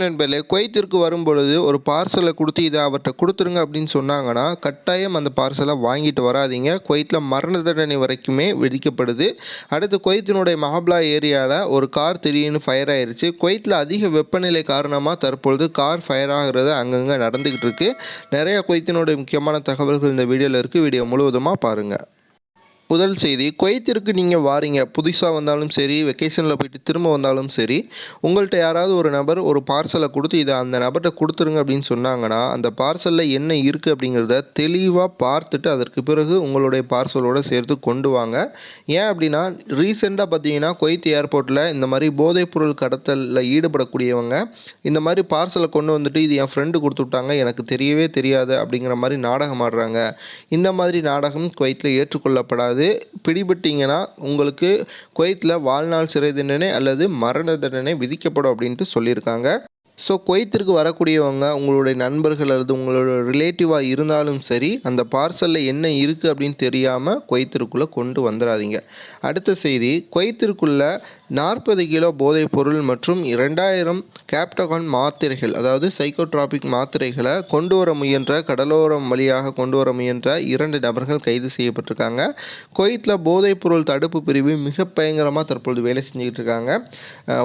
நண்பர்களே குவைத்திற்கு வரும்பொழுது ஒரு பார்சலை கொடுத்து இதை அவர்கிட்ட கொடுத்துருங்க அப்படின்னு சொன்னாங்கன்னா கட்டாயம் அந்த பார்சலை வாங்கிட்டு வராதீங்க. குவைத்தில் மரண தண்டனை வரைக்குமே விதிக்கப்படுது. அடுத்து குவைத்தினுடைய மஹப்லா ஏரியாவில் ஒரு கார் திடீர்னு ஃபயர் ஆயிடுச்சு குவைத்தில் அதிக வெப்பநிலை காரணமாக தற்பொழுது கார் ஃபயர் ஆகிறது அங்கங்கே நடந்துக்கிட்டு இருக்கு. நிறைய குவைத்தினுடைய முக்கியமான தகவல்கள் இந்த வீடியோவில் இருக்குது வீடியோ முழுவதுமாக பாருங்கள் முதல் செய்தி குவைத்திற்கு நீங்கள் வாரீங்க. புதுசாக வந்தாலும் சரி வெக்கேஷனில் போயிட்டு திரும்ப வந்தாலும் சரி உங்கள்கிட்ட யாராவது ஒரு நபர் ஒரு பார்சலை கொடுத்து இதை அந்த நபர்கிட்ட கொடுத்துருங்க அப்படின்னு சொன்னாங்கன்னா அந்த பார்சலில் என்ன இருக்குது அப்படிங்கிறத தெளிவாக பார்த்துட்டு அதற்கு பிறகு உங்களுடைய பார்சலோடு சேர்த்து கொண்டு வாங்க. ஏன் அப்படின்னா ரீசெண்டாக பார்த்தீங்கன்னா குவைத் ஏர்போர்ட்டில் இந்த மாதிரி போதைப்பொருள் கடத்தலில் ஈடுபடக்கூடியவங்க இந்த மாதிரி பார்சலை கொண்டு வந்துட்டு இது என் ஃப்ரெண்டு கொடுத்து விட்டாங்க எனக்கு தெரியவே தெரியாது அப்படிங்கிற மாதிரி நாடகம் ஆடுறாங்க. இந்த மாதிரி நாடகம் குவைத்தில் ஏற்றுக்கொள்ளப்படாது. பிடிபட்டீங்கன்னா உங்களுக்கு குவைத்தில் வாழ்நாள் சிறை தண்டனை அல்லது மரண தண்டனை விதிக்கப்படும் அப்படின்ட்டு சொல்லியிருக்காங்க. ஸோ குவைத்திற்கு வரக்கூடியவங்க உங்களுடைய நண்பர்கள் அல்லது உங்களோட ரிலேட்டிவாக இருந்தாலும் சரி அந்த பார்சலில் என்ன இருக்குது அப்படின்னு தெரியாமல் குவைத்திற்குள்ளே கொண்டு வந்துடாதீங்க அடுத்த செய்தி குவைத்திற்குள்ளே நாற்பது கிலோ போதைப் பொருள் மற்றும் இரண்டாயிரம் கேப்டகான் மாத்திரைகள் அதாவது சைக்கோட்ராபிக் மாத்திரைகளை கொண்டு வர முயன்ற கடலோரம் வழியாக கொண்டு வர முயன்ற இரண்டு நபர்கள் கைது செய்யப்பட்டிருக்காங்க. குவைத்தில் போதைப் பொருள் தடுப்பு பிரிவு மிக பயங்கரமாக தற்பொழுது வேலை செஞ்சுக்கிட்டு இருக்காங்க.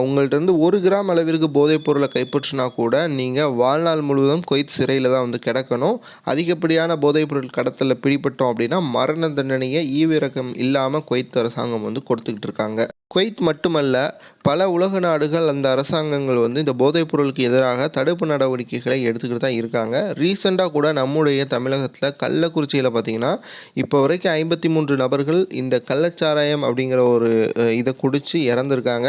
உங்கள்கிட்ட இருந்து ஒரு கிராம் அளவிற்கு போதைப் பொருளை கைப்பற்றினா கூட நீங்கள் வாழ்நாள் முழுவதும் குவைத் சிறையில் தான் வந்து கிடக்கணும். அதிகப்படியான போதைப் பொருள் கடத்தலில் பிடிபட்டோம் அப்படின்னா மரண தண்டனையை ஈவிரக்கம் இல்லாமல் குவைத் அரசாங்கம் வந்து கொடுத்துக்கிட்டு இருக்காங்க. குவைத் மட்டுமல்ல பல உலக நாடுகள் அந்த அரசாங்கங்கள் வந்து இந்த போதைப் பொருளுக்கு எதிராக தடுப்பு நடவடிக்கைகளை எடுத்துக்கிட்டு தான் இருக்காங்க. ரீசெண்டாக கூட நம்முடைய தமிழகத்தில் கள்ளக்குறிச்சியில் பார்த்தீங்கன்னா இப்போ வரைக்கும் ஐம்பத்தி மூன்று நபர்கள் இந்த கள்ளச்சாராயம் அப்படிங்கிற ஒரு இதை குடித்து இறந்துருக்காங்க.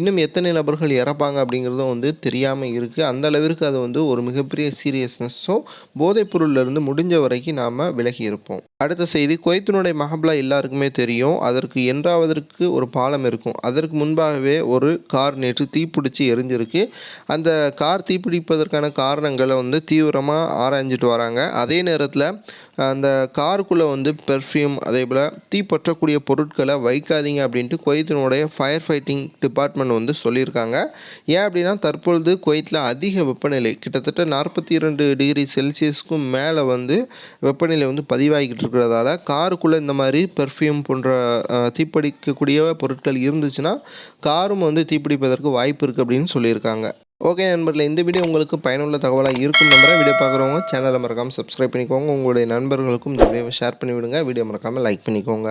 இன்னும் எத்தனை நபர்கள் இறப்பாங்க அப்படிங்கிறதும் வந்து தெரியாமல் இருக்குது அந்த அளவிற்கு அது வந்து ஒரு மிகப்பெரிய சீரியஸ்னஸ் போதைப் பொருளிலிருந்து முடிஞ்ச வரைக்கும் நாம் விலகி இருப்போம். அடுத்த செய்தி குவைத்தினுடைய மஹப்லா எல்லாருக்குமே தெரியும். அதற்கு என்றாவதற்கு ஒரு பாலம் இருக்கும் அதற்கு முன்பாகவே ஒரு கார் நேற்று தீப்பிடிச்சு எரிஞ்சிருக்கு. அந்த கார் தீப்பிடிப்பதற்கான காரணங்களை வந்து தீவிரமாக ஆராய்ஞ்சிட்டு வராங்க. அதே நேரத்தில் அந்த காருக்குள்ளே வந்து பெர்ஃப்யூம் அதே போல் தீப்பற்றக்கூடிய பொருட்களை வைக்காதீங்க அப்படின்ட்டு குவைத்தினுடைய ஃபயர் ஃபைட்டிங் டிபார்ட்மெண்ட் வந்து சொல்லியிருக்காங்க. ஏன் அப்படின்னா தற்பொழுது குவைத்தில் அதிக வெப்பநிலை கிட்டத்தட்ட நாற்பத்தி இரண்டு டிகிரி செல்சியஸ்க்கும் மேலே வந்து வெப்பநிலை வந்து பதிவாகிக்கிட்டு இருக்கிறதால காருக்குள்ளே இந்த மாதிரி பெர்ஃப்யூம் போன்ற தீப்பிடிக்கக்கூடிய பொருட்கள் இருந்துச்சுன்னா காரும் வந்து தீப்பிடிப்பதற்கு வாய்ப்பு இருக்குது அப்படின்னு சொல்லியிருக்காங்க. ஓகே நண்பர்களே இந்த வீடியோ உங்களுக்கு பயனுள்ள தகவலாக இருக்கும் நம்பரை வீடியோ பார்க்குறவங்க சேனலை மறக்காமல் சப்ஸ்கிரைப் பண்ணிக்கோங்க. உங்களுடைய நண்பர்களுக்கும் இந்த வீடியோவை ஷேர் பண்ணி விடுங்க வீடியோ மறக்காமல் லைக் பண்ணிக்கோங்க.